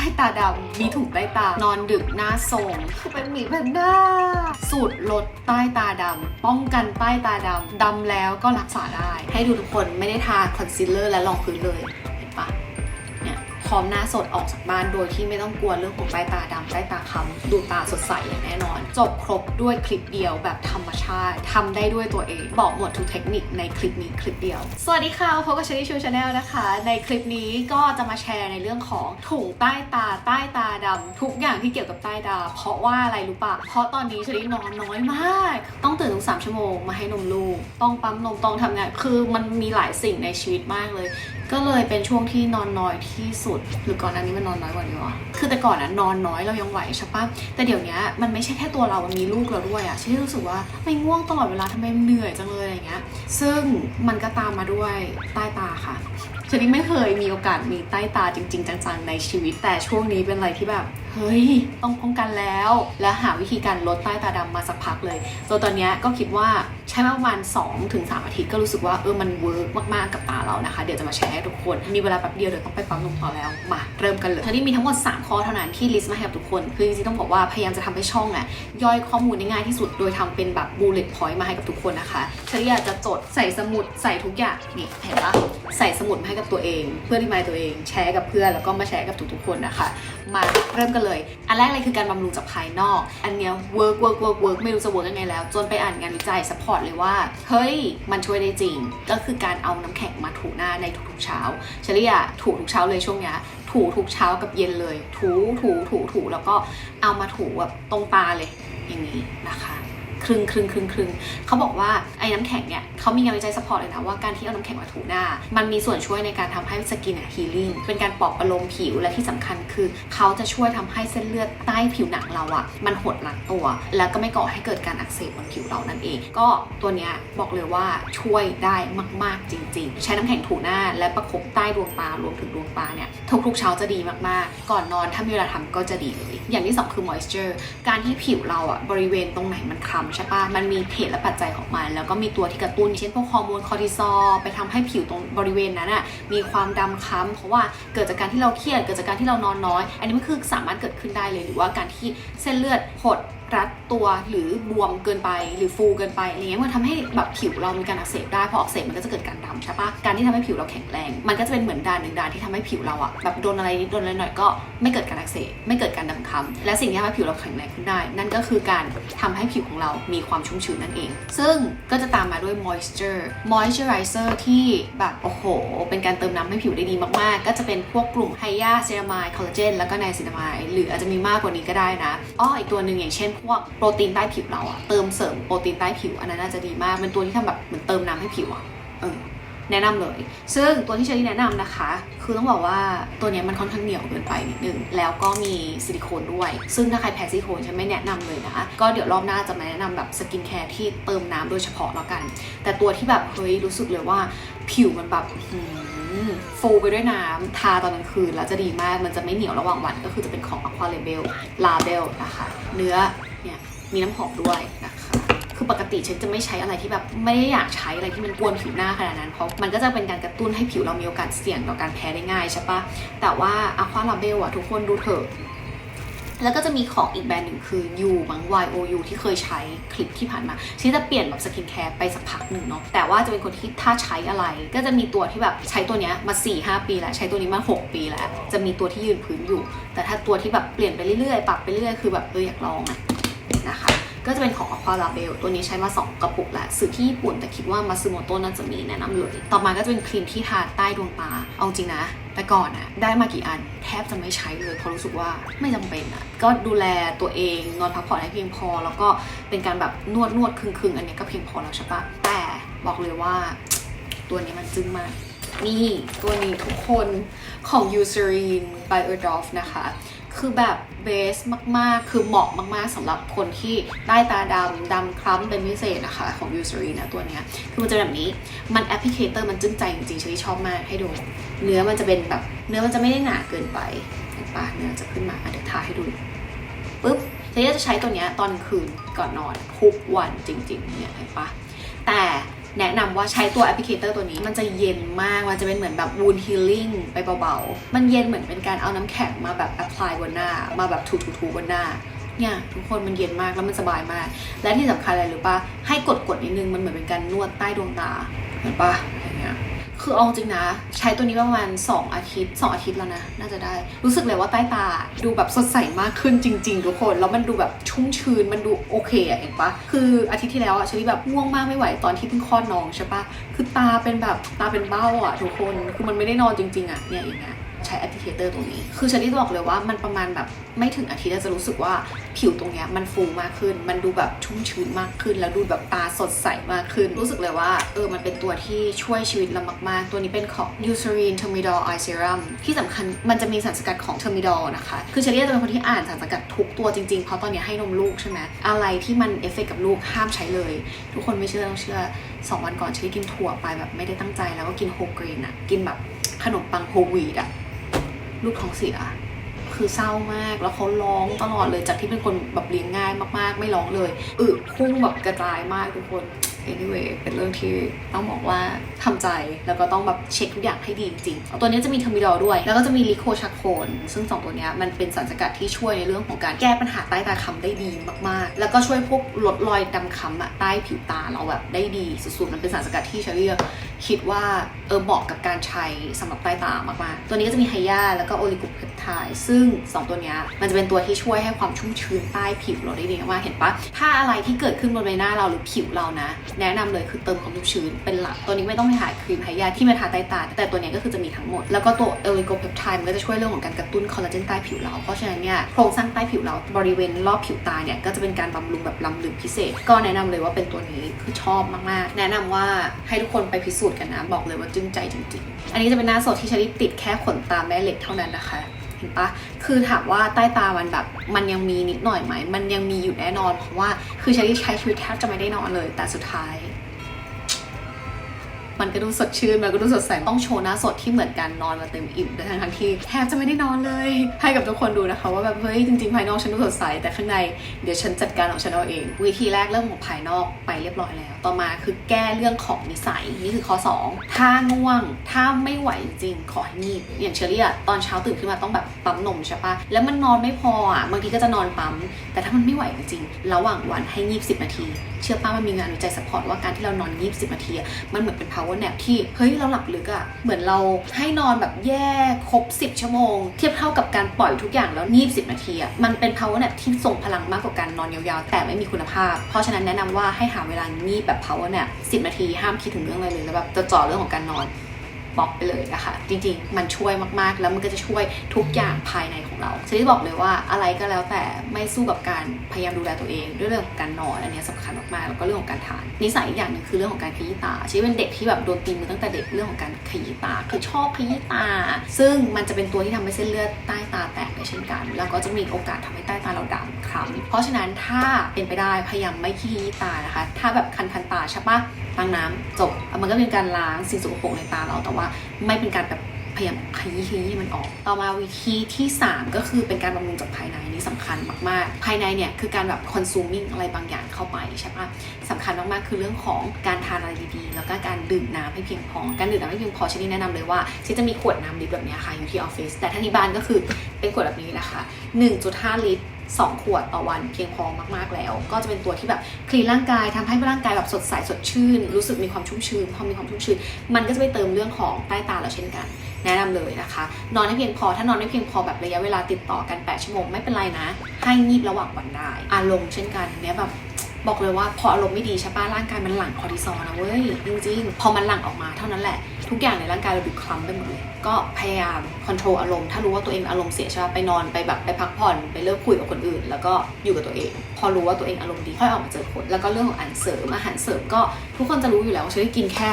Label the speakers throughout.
Speaker 1: ต้ตาดำมีถุงใต้ตา นอนดึกหน้าทรงคือเป็นหมีแพนด้าสูตรลดใต้ตาดำป้องกันใต้ตาดำดำแล้วก็รักษาได้ ให้ดูทุกคนไม่ได้ทาคอนซีลเลอร์และรองพื้นเลย พร้อมหน้าสดออกจากบ้านโดยที่ไม่ต้องกลัวเรื่องของใต้ตาดำใต้ตาค้ำดูตาสดใสอย่างแน่นอน จบครบด้วยคลิปเดียวแบบธรรมชาติทำได้ด้วยตัวเอง บอกหมดทุกเทคนิคในคลิปนี้คลิปเดียว สวัสดีค่ะพบกับชลีชูชาแนลนะคะ ในคลิปนี้ก็จะมาแชร์ในเรื่องของถุงใต้ตาใต้ตาดำทุกอย่างที่เกี่ยวกับใต้ตา เพราะว่าอะไรรู้ปะเพราะตอนนี้ชลีนอนน้อยมาก ต้องตื่นทุกสามชั่วโมงมาให้นมลูก ต้องปั๊มนมต้องทำงานคือมันมีหลายสิ่งในชีวิตมากเลย ก็เลยเป็นช่วงที่นอนน้อยที่สุด หรือก่อนหน้านี้มันนอนน้อยกว่านี้วะคือแต่ก่อนอะนอนน้อยเรายังไหวใช่ปะแต่เดี๋ยวนี้มันไม่ใช่แค่ตัวเรา มันมีลูกเราด้วยอะฉันรู้สึกว่าไม่ง่วงตลอดเวลาทำไมเหนื่อยจังเลยอะไรเงี้ย ซึ่งมันก็ตามมาด้วยใต้ตาค่ะฉันไม่เคยมีโอกาสมีใต้ตาจริง ๆ จังๆในชีวิต แต่ช่วงนี้เป็นอะไรที่แบบเฮ้ยต้องป้องกันแล้ว และหาวิธีการลดใต้ตาดำมาสักพักเลยจนตอนนี้ก็คิดว่า ใช้มาประมาณ2-3ถึง3อาทิตย์ก็รู้สึกว่าเออมันเวิร์กมากๆกับตาเรานะคะ เดี๋ยวจะมาแชร์ให้ทุกคน มีเวลาแป๊บเดียวเดี๋ยวต้องไปปั๊มนมต่อแล้ว มาเริ่มกันเลยทีนี้มีทั้งหมด 3 ข้อเท่านั้นที่ลิสต์มาให้กับทุกคน คือจริงๆต้องบอกว่าพยายามจะทำให้ช่องอะย่อยข้อมูลได้ง่ายที่สุด โดยทำเป็นแบบ bullet point มาให้กับทุกคนนะคะฉันอยากจะจดใส่สมุดใส่ทุกอย่างนี่เห็นปะใส่สมุดมาให้กับตัวเอง เพื่อที่มายตัวเอง แชร์กับเพื่อนแล้วก็มาแชร์กับทุกๆคนนะคะ มาเริ่มกันเลย อันแรกเลยคือการบำรุงจากภายนอก อันเนี้ย work work work work ไม่รู้จะ work ยังไงแล้ว จนไปอ่านงานวิจัยอนเลยว่า เฮ้ย มันช่วยได้จริง ก็คือการเอาน้ำแข็งมาถูหน้าในทุกๆเช้าเฉลี่ยถูทุกเช้าเลยช่วงนี้ถูทุกเช้ากับเย็นเลย ถูถูถูถูแล้วก็เอามาถูแบบตรงตาเลยอย่างนี้นะคะ ครึ่งครึ่งครึ่งครึ่งเขาบอกว่าไอ้น้ำแข็งเนี่ยเขามีงานวิจัยสปอร์ตเลยนะว่าการที่เอาน้ำแข็งมาถูหน้า มันมีส่วนช่วยในการทำให้สกินอะฮีลิ่งเป็นการปลอบประโลมผิวและที่สำคัญคือเขาจะช่วยทำให้เส้นเลือดใต้ผิวหนังเราอะมันหดหลังตัว แล้วก็ไม่ก่อให้เกิดการอักเสบบนผิวเรานั่นเอง ก็ตัวเนี้ยบอกเลยว่าช่วยได้มาก ๆ จริง ๆ ใช้น้ำแข็งถูหน้า และประคบใต้ดวงตารวมถึงดวงตาเนี่ยทุกๆเช้าจะดีมากๆ ก่อนนอนถ้ามีเวลาทำก็จะดีเลย อย่างที่สองคือ moisture การที่ผิวเราอะบริเวณตรงไหนมันคล้ำใช่ปะมันมีเหตุและปัจจัยของมัน แล้วก็มีตัวที่กระตุ้น เช่นพวกฮอร์โมนคอร์ติซอลไปทำให้ผิวตรงบริเวณนั้นอะมีความดำคล้ำเพราะว่าเกิดจากการที่เราเครียดเกิดจากการที่เรานอนน้อย อันนี้มันคือสามารถเกิดขึ้นได้เลยหรือว่าการที่เส้นเลือดหด รัดตัวหรือบวมเกินไปหรือฟูเกินไปอะไรเงี้ยมันทำให้แบบผิวเรามีการอักเสบได้พออักเสบมันก็จะเกิดการดำใช่ปะการที่ทำให้ผิวเราแข็งแรง มันก็จะเป็นเหมือนด่านหนึ่งด่านที่ทำให้ผิวเราอะแบบโดนอะไรนิดโดนอะไรหน่อยก็ไม่เกิดการอักเสบไม่เกิดการดำคล้ำและสิ่งที่ทำให้ผิวเราแข็งแรงขึ้นได้ นั่นก็คือการทำให้ผิวของเรามีความชุ่มชื้นนั่นเอง ซึ่งก็จะตามมาด้วย moisture moisturizer ที่แบบโอ้โห เป็นการเติมน้ำให้ผิวได้ดีมากๆ ก็จะเป็นพวกกลุ่มไฮยาเซรามายคอลลาเจนแล้วก็ไนซินามายหรืออาจจะมีมากกว่านี้ก็ได้นะอ้ออีกตัวหนึ่งอย่างเช่นพวกโปรตีนใต้ผิวเราอะเติมเสริมโปรตีนใต้ผิวอันนั้นน่าจะดีมากเป็นตัวที่ทำแบบเหมือนเติมน้ำให้ผิวอะเออแนะนำเลย ซึ่งตัวที่เชอรี่แนะนำนะคะ คือต้องบอกว่าตัวนี้มันค่อนข้างเหนียวเกินไปนิดนึง แล้วก็มีซิลิโคนด้วย ซึ่งถ้าใครแพ้ซิลิโคนฉันไม่แนะนำเลยนะคะ ก็เดี๋ยวรอบหน้าจะมาแนะนำแบบสกินแคร์ที่เติมน้ำโดยเฉพาะแล้วกัน แต่ตัวที่แบบเฮ้ยรู้สึกเลยว่าผิวมันแบบฟูไปด้วยน้ำทาตอนกลางคืนแล้วจะดีมาก มันจะไม่เหนียวระหว่างวันก็คือจะเป็นของ Aqua Label Label นะคะ เนื้อ มีน้ำหอมด้วยนะคะคือปกติฉันจะไม่ใช้อะไรที่แบบไม่ได้อยากใช้อะไรที่มันกวนผิวหน้าขนาดนั้นเพราะมันก็จะเป็นการกระตุ้นให้ผิวเรามีโอกาสเสี่ยงต่อการแพ้ได้ง่ายใช่ปะแต่ว่า Aqua Label อะทุกคนดูเถอะแล้วก็จะมีของอีกแบรนด์หนึ่งคือ U มั้ง YOU ที่เคยใช้คลิปที่ผ่านมาที่จะเปลี่ยนแบบสกินแคร์ไปสักพักหนึ่งเนาะ แต่ว่าจะเป็นคนที่ถ้าใช้อะไร ก็จะมีตัวที่แบบใช้ตัวเนี้ยมา 4-5 ปีแล้ว ใช้ตัวนี้มา 6 ปีแล้ว จะมีตัวที่ยืนพื้นอยู่ แต่ถ้าตัวที่แบบเปลี่ยนไปเรื่อยๆ ปรับไปเรื่อยคือแบบเอออยากลองอะ นะคะ ก็จะเป็นของ Aqua Label ตัวนี้ใช้มา 2 กระปุกแล้วซื้อที่ญี่ปุ่นแต่คิดว่ามาซึโมโตะน่าจะมีแนะนำเลยต่อมาก็จะเป็นครีมที่ทาใต้ดวงตาเอาจริงนะ แต่ก่อนอะได้มากี่อันแทบจะไม่ใช้เลยเพราะรู้สึกว่าไม่จำเป็นอะก็ดูแลตัวเองนอนพักผ่อนให้เพียงพอ แล้วก็เป็นการแบบนวดนวดๆคึงๆอันนี้ก็เพียงพอแล้วใช่ปะแต่บอกเลยว่า ตัวนี้มันจึ้งมากนี่ ตัวนี้ทุกคนของ Eucerin by Erdolf นะคะ คือแบบเบสมาก ๆ คือเหมาะมาก ๆสำหรับคนที่ใต้ตาดำดำคล้ำเป็นพิเศษนะคะ ของ Eucerin นะตัวเนี้ย คือมันจะแบบนี้ มันแอปพลิเคเตอร์มันจึ้งใจจริงๆชลิชอบมากให้ดู เนื้อมันจะเป็นแบบ เนื้อมันจะไม่ได้หนาเกินไปเห็นปะเนื้อจะขึ้นมาอะเดี๋ยวทาให้ดูปุ๊บชลิจะใช้ตัวเนี้ยตอนคืนก่อนนอนทุกวันจริง ๆ เนี่ยเห็นปะแต่ แนะนำว่าใช้ตัวแอปพลิเคเตอร์ตัวนี้ มันจะเย็นมาก มันจะเป็นเหมือนแบบวูนฮีลิ่งไปเบาๆ มันเย็นเหมือนเป็นการเอาน้ำแข็งมาแบบแอพพลายบนหน้า มาแบบถูๆบนหน้าเนี่ยทุกคนมันเย็นมากแล้วมันสบายมาก และที่สำคัญอะไรหรือปะให้กดกดๆนิดนึงมันเหมือนเป็นการนวดใต้ดวงตาเห็นปะอย่า คือเอาจริงนะ ใช้ตัวนี้ประมาณ 2 อาทิตย์ 2 อาทิตย์แล้วนะ น่าจะได้ รู้สึกเลยว่าใต้ตาดูแบบสดใสมากขึ้นจริง ๆ ทุกคน แล้วมันดูแบบชุ่มชื้น มันดูโอเคอะเห็นปะคืออาทิตย์ที่แล้วอะเชอรี่แบบง่วงมากไม่ไหวตอนที่เพิ่งคลอดน้องใช่ปะคือตาเป็นแบบตาเป็นเบ้าอะทุกคน คือมันไม่ได้นอนจริง ๆอะเนี่ยอย่างเงี้ย ช้แอปพลิเคเตอร์ตรงนี้ คือฉันที่บอกเลยว่ามันประมาณแบบไม่ถึงอาทิตย์จะรู้สึกว่าผิวตรงเนี้ยมันฟูมากขึ้น มันดูแบบชุ่มชื้นมากขึ้น แล้วดูแบบตาสดใสมากขึ้น รู้สึกเลยว่าเออมันเป็นตัวที่ช่วยชีวิตเรามากๆ ตัวนี้เป็นของ Eucerin Thermidor Eye Serum ที่สำคัญมันจะมีสารสกัดของ Thermidor นะคะ คือเชอรี่จะเป็นคนที่อ่านสารสกัดทุกตัวจริงๆ เพราะตอนนี้ให้นมลูกใช่ไหมอะไรที่มันเอฟเฟกต์กับลูกห้ามใช้เลย ทุกคนไม่เชื่อต้องเชื่อสองวันก่อนเชอรี่กินถั่วไปแบบไม่ได้ตั้งใจแล้วก็กินโฮกรนอะกินแบบขนมปังโฮวีดอะ ลูกท้องเสีย คือเศร้ามากแล้วเขาร้องตลอดเลยจากที่เป็นคนแบบเลี้ยงง่ายมากๆ ไม่ร้องเลยอึพุ่งแบบกระจายมากทุกคน anyway เป็นเรื่องที่ต้องบอกว่าทำใจแล้วก็ต้องแบบเช็คทุกอย่างให้ดีจริงๆตัวนี้จะมีเทอร์มิดอลด้วย แล้วก็จะมีลิโคชาโคนซึ่งสองตัวเนี้ยมันเป็นสารสกัดที่ช่วยในเรื่องของการแก้ปัญหาใต้ตาค้ำได้ดีมากๆ แล้วก็ช่วยพวกลดรอยดำค้ำอะใต้ผิวตาเราแบบได้ดีสุดๆ มันเป็นสารสกัดที่เชอรี่ คิดว่าเออเหมาะกับการใช้สำหรับใต้ตามากๆ ตัวนี้ก็จะมีไฮยาแล้วก็โอลิโกเพ ทด์ซึ่ง 2 ตัวนี้มันจะเป็นตัวที่ช่วยให้ความชุ่มชื้นใต้ผิวเราได้ดีมากเห็นปะถ้าอะไรที่เกิดขึ้นบนใบหน้าเราหรือผิวเรานะ แนะนำเลยคือเติมความชุ่มชื้นเป็นหลัก ตัวนี้ไม่ต้องไปหาครีมไฮยาที่มาทาใต้ตา แต่ตัวนี้ก็คือจะมีทั้งหมด แล้วก็ตัวโอลิโกเพปไทด์มันก็จะช่วยเรื่องของการกระตุ้นคอลลาเจนใต้ผิวเรา เพราะฉะนั้นเนี่ยโครงสร้างใต้ผิวเราบริเวณรอบผิวตาเนี่ยก็จะเป็นการบำรุงแบบล้ำลึกพิเศษ ก็แนะนำเลยว่าเป็นตัวนี้คือชอบมากๆ แนะนำว่าให้ทุกคนไปพิสูจน์กันนะบอกเลยว่าจึ้งใจจริงๆ อันนี้จะเป็นหน้าสดที่ชลิติดแค่ขนตาแม่เหล็กเท่านั้นนะคะเห็นปะคือถามว่าใต้ตามันแบบมันยังมีนิดหน่อยไหม มันยังมีอยู่แน่นอน เพราะว่าคือชลิดใช้ชีวิตแทบจะไม่ได้นอนเลย แต่สุดท้าย มันก็ดูสดชื่น มันก็ดูสดใส ต้องโชว์หน้าสดที่เหมือนกันนอนมาเต็มอิ่มแต่ทั้งทั้งที่แทบจะไม่ได้นอนเลย ให้กับทุกคนดูนะคะ ว่าแบบเฮ้ยจริงๆภายนอกฉันดูสดใส แต่ข้างในเดี๋ยวฉันจัดการของฉันเอาเอง วิธีแรกเรื่องของภายนอกไปเรียบร้อยแล้ว ต่อมาคือแก้เรื่องของนิสัยนี่คือข้อ 2 ถ้าง่วง ถ้าไม่ไหวจริงขอให้งีบอย่างเชอรี่อะตอนเช้าตื่นขึ้นมาต้องแบบปั๊มนมใช่ปะแล้วมันนอนไม่พออะบางทีก็จะนอนปั๊ม แต่ถ้ามันไม่ไหวจริงระหว่างวันให้งีบ10 นาที เชื่อป้ามันมีงานวิจัยสปอร์ตว่าการที่เรานอนงีบ10 นาทีมันเหมือนเป็น power nap ที่เฮ้ยเราหลับลึกอะเหมือนเราให้นอนแบบแย่ครบ 10 ชั่วโมง เทียบเท่ากับการปล่อยทุกอย่างแล้วงีบ10 นาทีอะมันเป็น power nap ที่ส่งพลังมากกว่าการนอนยาวๆ แต่ไม่มีคุณภาพ เพราะฉะนั้นแนะนำว่าให้หาเวลางีบแบบ power nap 10 นาทีห้ามคิดถึงเรื่องอะไรเลยแล้วแบบจะจ่อเรื่องของการนอน บล็อกไปเลยนะคะ จริงๆ มันช่วยมากๆ แล้วมันก็จะช่วยทุกอย่างภายในของเราฉันที่บอกเลยว่าอะไรก็แล้วแต่ไม่สู้กับการพยายามดูแลตัวเองด้วยเรื่องของการนอนอันนี้ยสำคัญมากๆแล้วก็เรื่องของการทานนิสัยอีกอย่างหนึ่งคือเรื่องของการขยี้ตาฉันเป็นเด็กที่แบบโดนตีมือตั้งแต่เด็กเรื่องของการขยี้ตาคือชอบขยี้ตา ซึ่งมันจะเป็นตัวที่ทำให้เส้นเลือดใต้ตาแตกได้เช่นกัน แล้วก็จะมีโอกาสทำให้ใต้ตาเราดำคล้ำเพราะฉะนั้นถ้าเป็นไปได้พยายามไม่ขยี้ตานะคะ ถ้าแบบคันคันๆตาใช่ปะล้างน้ำจบ มันก็เป็นการล้างสิ่งสกปรกในตาเรา แต่ว่าไม่เป็นการแบบพยายามขยี้ขยี้มันออก ต่อมาวิธีที่ 3 ก็คือเป็นการบำรุงจากภายในนี่สำคัญมากๆ ภายในเนี่ยคือการแบบ consuming อะไรบางอย่างเข้าไปใช่ปะสำคัญมากๆ คือเรื่องของการทานอะไรดีๆ แล้วก็การดื่มน้ำให้เพียงพอ การดื่มน้ำให้เพียงพอชนิดแนะนำเลยว่าที่จะมีขวดน้ำลิตรแบบนี้ค่ะอยู่ที่ออฟฟิศ แต่ถ้าที่บ้านก็คือเป็นขวดแบบนี้นะคะ 1.5 ลิตร 2 ขวดต่อวันเพียงพอมากๆแล้ว ก็จะเป็นตัวที่แบบคลีนร่างกายทำให้ร่างกายแบบสดใสสดชื่น รู้สึกมีความชุ่มชื้นพอมีความชุ่มชื้นมันก็จะไปเติมเรื่องของใต้ตาเราเช่นกัน แนะนำเลยนะคะ นอนให้เพียงพอถ้านอนไม่เพียงพอแบบระยะเวลาติดต่อกัน 8 ชั่วโมงไม่เป็นไรนะ ให้งีบระหว่างวันได้ อารมณ์เช่นกันเนี้ยแบบบอกเลยว่าพออารมณ์ไม่ดีใช่ปะร่างกายมันหลั่งคอร์ติซอลนะเว้ยจริงๆ พอมันหลั่งออกมาเท่านั้นแหละ ทุกอย่างในร่างกายเราดูคล้ำไปหมดเลยก็พยายามคอนโทรลอารมณ์ถ้ารู้ว่าตัวเองอารมณ์เสียใช่ไหมไปนอนไปแบบไปพักผ่อนไปเลิกคุยกับคนอื่น แล้วก็อยู่กับตัวเอง พอรู้ว่าตัวเองอารมณ์ดีค่อยออกมาเจอคนแล้วก็เรื่องของอาหารเสริมอาหารเสริมก็ทุกคนจะรู้อยู่แล้วว่าฉันกินแค่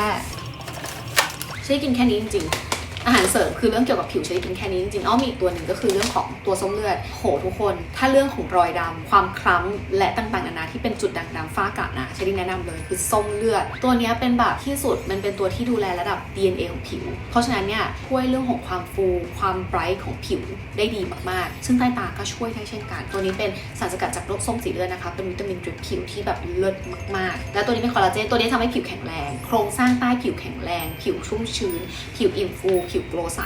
Speaker 1: ฉันกินแค่นี้จริงๆ อาหารเสริมคือเรื่องเกี่ยวกับผิวใช้กินแค่นี้จริงๆอ้อมีอีกตัวหนึ่งก็คือเรื่องของตัวส้มเลือดโหทุกคน ถ้าเรื่องของรอยดำความคล้ำและต่างๆนานาที่เป็นจุดด่างดำฝ้ากระนะช้ดีแนะนำเลยคือส้มเลือด ตัวนี้เป็นแบบที่สุดมันเป็นตัวที่ดูแลระดับ DNA ของผิว เพราะฉะนั้นเนี่ยช่วยเรื่องของความฟูความไบรท์ของผิวได้ดีมากๆ ซึ่งใต้ตาก็ช่วยได้เช่นกัน ตัวนี้เป็นสารสกัดจากโรคส้มสีเลือดนะคะเป็นวิตามินดริปผิวที่แบบเลิศมากๆ แล้วตัวนี้เป็นคอลลาเจนตัวนี้ทำให้ผิวแข็งแรง โครงสร้างใต้ผิวแข็งแรง ผิวชุ่มชื้น ผิวอิ่มฟูผิวโกลใส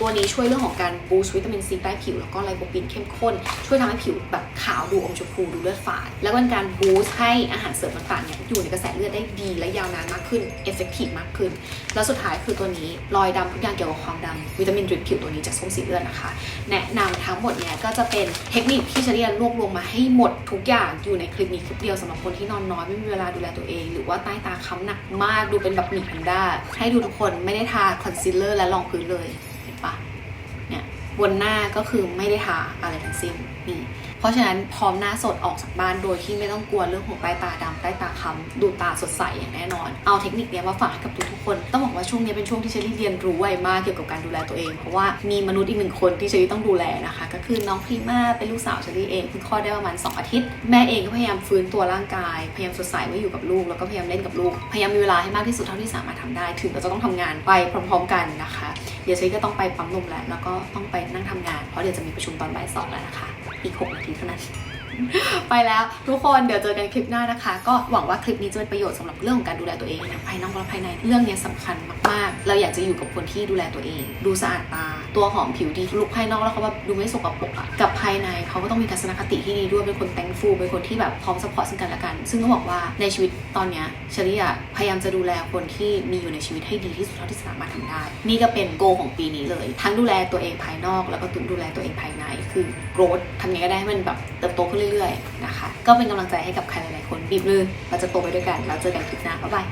Speaker 1: ตัวนี้ช่วยเรื่องของการบูสต์วิตามินซีใต้ผิวแล้วก็ไลโคปีนเข้มข้น ช่วยทำให้ผิวแบบขาวดูอมชมพูดูเลือดฝาด แล้วก็เป็นการบูสต์ให้อาหารเสริมต่างๆเนี่ยอยู่ในกระแสเลือดได้ดีและยาวนานมากขึ้นเอฟเฟกตีฟมากขึ้น แล้วสุดท้ายคือตัวนี้รอยดำทุกอย่างเกี่ยวกับความดำวิตามินดริปผิวตัวนี้จากส้มสีเลือดนะคะ แนะนำทั้งหมดเนี่ยก็จะเป็นเทคนิคที่เฉลี่ยรวบรวมมาให้หมดทุกอย่างอยู่ในคลิปนี้คลิปเดียวสำหรับคนที่นอนน้อยไม่มีเวลาดูแลตัวเอง หรือว่าใต้ตาค้ำหนักมากดูเป็นแบบหมีแพนด้าให้ดูทุกคนไม่ได้ทาคอนซีลเลอร์และรองพื้นเลยเห็นปะเนี่ยบนหน้าก็คือไม่ได้ทาอะไรทั้งสิ้นนี่ ราะฉะนั้นพร้อมหน้าสดออกจากบ้านโดยที่ไม่ต้องกลัวเรื่องของใต้ตาดำใต้ตาค้ำดูตาสดใสอย่างแน่นอน เอาเทคนิคนี้มาฝากให้กับทุกๆคน ต้องบอกว่าช่วงนี้เป็นช่วงที่เชอรี่เรียนรู้ไวมากเกี่ยวกับการดูแลตัวเอง เพราะว่ามีมนุษย์อีกหนึ่งคนที่เชอรี่ต้องดูแลนะคะ ก็คือน้องพรีมาเป็นลูกสาวเชอรี่เองเพิ่งคลอดได้ประมาณ 2 อาทิตย์ แม่เองก็พยายามฟื้นตัวร่างกาย พยายามสดใสไม่อยู่กับลูก แล้วก็พยายามเล่นกับลูก พยายามมีเวลาให้มากที่สุดเท่าที่สามารถทำได้ ถึงเราจะต้องทำงานไปพร้อม ๆ กันนะคะ เดี๋ยวเชอรี่ก็ต้องไปปั๊มนมแล้ว แล้วก็ต้องไปนั่งทำงาน เพราะเดี๋ยวจะมีประชุมตอนบ่ายสองแล้วนะคะ อีกหกนาทีเท่านั้น ไปแล้วทุกคนเดี๋ยวเจอกันคลิปหน้านะคะ ก็หวังว่าคลิปนี้จะเป็นประโยชน์สำหรับเรื่องของการดูแลตัวเองทั้งภายนอกและภายในเรื่องนี้ยสำคัญมากๆ เราอยากจะอยู่กับคนที่ดูแลตัวเอง ดูสะอาดตา ตัวหอมผิวดีลุกภายนอกแล้วเขาแบบดูไม่สกปรกอะกับภายในเขาก็ต้องมีทัศนคติที่ดีด้วยเป็นคนแตงฟูเป็นคนที่แบบพร้อมสปอร์ตซึ่งกันและกัน ซึ่งต้องบอกว่าในชีวิตตอนเนี้ยเชลี่อะพยายามจะดูแลคนที่มีอยู่ในชีวิตให้ดีที่สุดเท่าที่สามารถทำได้ นี่ก็เป็นโกของปีนี้เลย ทั้งดูแลตัวเองภายนอก แล้วก็ดูแลตัวเองภายในคือ growth ทำยังไงก็ได้ให้มันแบบเติบโตขึ้นเรื่อยๆนะคะ ก็เป็นกำลังใจให้กับใครหลายๆคนบีบมือเราจะโตไปด้วยกัน เราเจอกันคลิปหน้าบ๊ายบาย